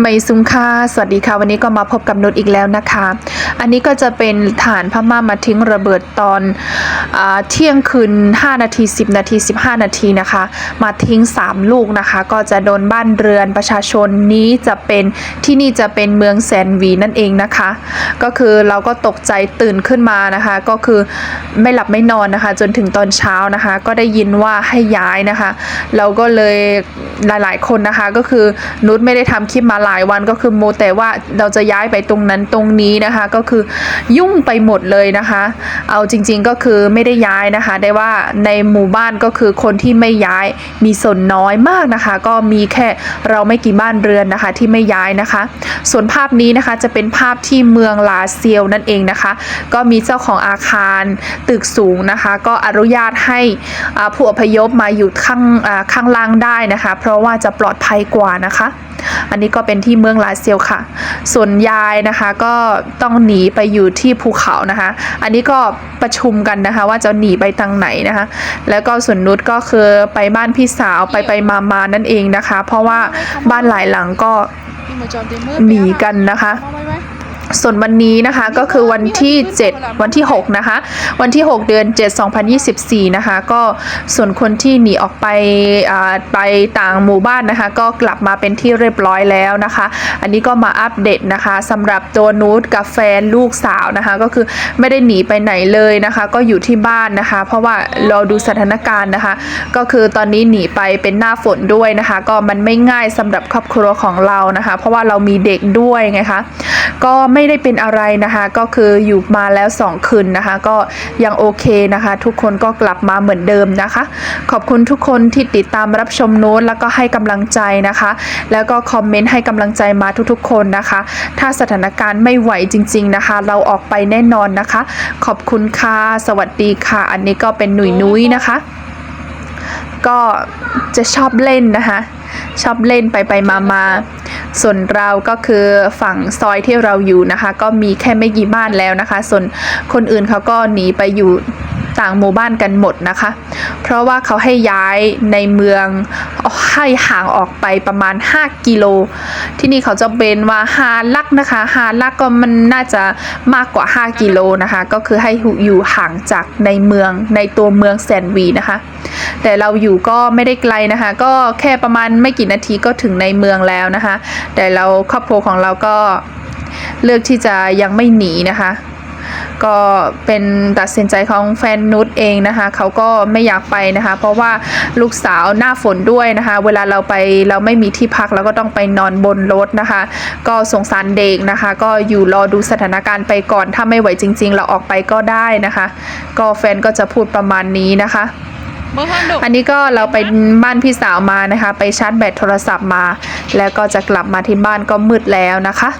ไม่ซุ้มค่าสวัสดีค่ะ วันนี้ก็มาพบกับนุชอีกแล้วนะคะ อันนี้ก็จะเป็นฐานพม่ามาทิ้งระเบิดตอน เที่ยงคืน 5 นาที 10 นาที 15 นาทีนะคะ มาทิ้ง 3 ลูกนะคะ ก็จะโดนบ้านเรือนประชาชนนี้จะเป็นที่นี่จะเป็นเมืองแซนวีนั่นเองนะคะ ก็คือเราก็ตกใจตื่นขึ้นมานะคะ ก็คือไม่หลับไม่นอนนะคะ จนถึงตอนเช้านะคะ ก็ได้ยินว่าให้ย้ายนะคะ เราก็เลยหลาย ๆ คนนะคะ ก็คือนุชไม่ได้ทำคลิปมาหลายวันก็คือโมแต่ว่าเราจะย้ายไปตรงนั้นตรงนี้นะคะ ก็คือยุ่งไปหมดเลยนะคะ เอาจริง ๆก็คือไม่ไม่ได้ย้ายนะคะ ได้ว่าในหมู่บ้านก็คือคนที่ไม่ย้ายมีส่วนน้อยมากนะคะ ก็มีแค่เราไม่กี่บ้านเรือนนะคะที่ไม่ย้ายนะคะ ส่วนภาพนี้นะคะจะเป็นภาพที่เมืองลาเซียวนั่นเองนะคะ ก็มีเจ้าของอาคารตึกสูงนะคะ ก็อนุญาตให้ผู้อพยพมาอยู่ข้างข้างล่างได้นะคะ เพราะว่าจะปลอดภัยกว่านะคะ อันนี้ก็เป็นที่เมืองลาเซียวค่ะ ส่วนยายนะคะก็ต้องหนีไปอยู่ที่ภูเขานะคะ อันนี้ก็ประชุมกันนะคะว่าจะหนีไปทางไหนนะคะ แล้วก็ส่วนนุชก็คือไปบ้านพี่สาวไปไปมามานั่นเองนะคะ เพราะว่าบ้านหลายหลังก็หนีกันนะคะ ส่วนวันนี้นะคะก็คือวันที่ 7 วันที่ 6 นะคะ วันที่ 6 เดือน 7 2024 นะคะ ก็ส่วนคนที่หนีออกไปไปต่างหมู่บ้านนะคะ ก็กลับมาเป็นที่เรียบร้อยแล้วนะคะ อันนี้ก็มาอัปเดตนะคะสำหรับตัวนูตกับแฟนลูกสาวนะคะ ก็คือไม่ได้หนีไปไหนเลยนะคะ ก็อยู่ที่บ้านนะคะ เพราะว่าเราดูสถานการณ์นะคะ ก็คือตอนนี้หนีไปเป็นหน้าฝนด้วยนะคะ ก็มันไม่ง่ายสำหรับครอบครัวของเรานะคะ เพราะว่าเรามีเด็กด้วยไงคะก็ไม่ไม่ได้เป็นอะไรนะคะ ก็คืออยู่มาแล้ว 2 คืนนะคะ ก็ยังโอเคนะคะ ทุกคนก็กลับมาเหมือนเดิมนะคะ ขอบคุณทุกคนที่ติดตามรับชมโน้ตแล้วก็ให้กำลังใจนะคะ แล้วก็คอมเมนต์ให้กำลังใจมาทุกๆ คนนะคะ ถ้าสถานการณ์ไม่ไหวจริง ๆนะคะ เราออกไปแน่นอนนะคะ ขอบคุณค่ะสวัสดีค่ะ อันนี้ก็เป็นหนุ่ยนุ้ยนะคะ ก็จะชอบเล่นนะคะ ชอบเล่นไปไปมามาส่วนเราก็คือฝั่งซอยที่เราอยู่นะคะ ก็มีแค่ไม่กี่บ้านแล้วนะคะ ส่วนคนอื่นเขาก็หนีไปอยู่ต่างหมู่บ้านกันหมดนะคะ เพราะว่าเขาให้ย้ายในเมืองให้ห่างออกไปประมาณ 5 กิโล ที่นี่เขาจะเป็นว่าฮาลักนะคะฮาลักก็มันน่าจะมากกว่า 5 กิโลนะคะ ก็คือให้อยู่ห่างจากในเมืองในตัวเมืองแซนวีนะคะ แต่เราอยู่ก็ไม่ได้ไกลนะคะ ก็แค่ประมาณไม่กี่นาทีก็ถึงในเมืองแล้วนะคะ แต่เราครอบครัวของเราก็เลือกที่จะยังไม่หนีนะคะ ก็เป็นตัดสินใจของแฟนนุชเองนะคะเขาก็ไม่อยากไปนะคะ เพราะว่าลูกสาวหน้าฝนด้วยนะคะ เวลาเราไปเราไม่มีที่พักเราก็ต้องไปนอนบนรถนะคะ ก็สงสารเด็กนะคะ ก็อยู่รอดูสถานการณ์ไปก่อนถ้าไม่ไหวจริง ๆ เราออกไปก็ได้นะคะ ก็แฟนก็จะพูดประมาณนี้นะคะอันนี้ก็เราไปบ้านพี่สาวมานะคะ ไปชาร์จแบตโทรศัพท์มา แล้วก็จะกลับมาที่บ้านก็มืดแล้วนะคะ